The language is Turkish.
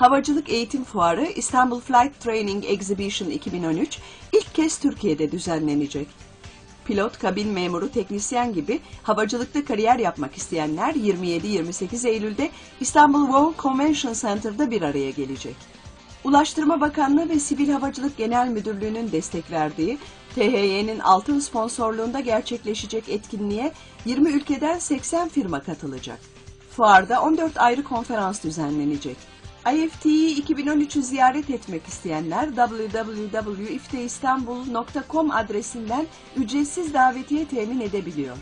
Havacılık Eğitim Fuarı İstanbul Flight Training Exhibition 2013 ilk kez Türkiye'de düzenlenecek. Pilot, kabin memuru, teknisyen gibi havacılıkta kariyer yapmak isteyenler 27-28 Eylül'de İstanbul World Convention Center'da bir araya gelecek. Ulaştırma Bakanlığı ve Sivil Havacılık Genel Müdürlüğü'nün destek verdiği THY'nin altın sponsorluğunda gerçekleşecek etkinliğe 20 ülkeden 80 firma katılacak. Fuarda 14 ayrı konferans düzenlenecek. IFT'yi 2013'ü ziyaret etmek isteyenler www.ifteistanbul.com adresinden ücretsiz davetiye temin edebiliyor.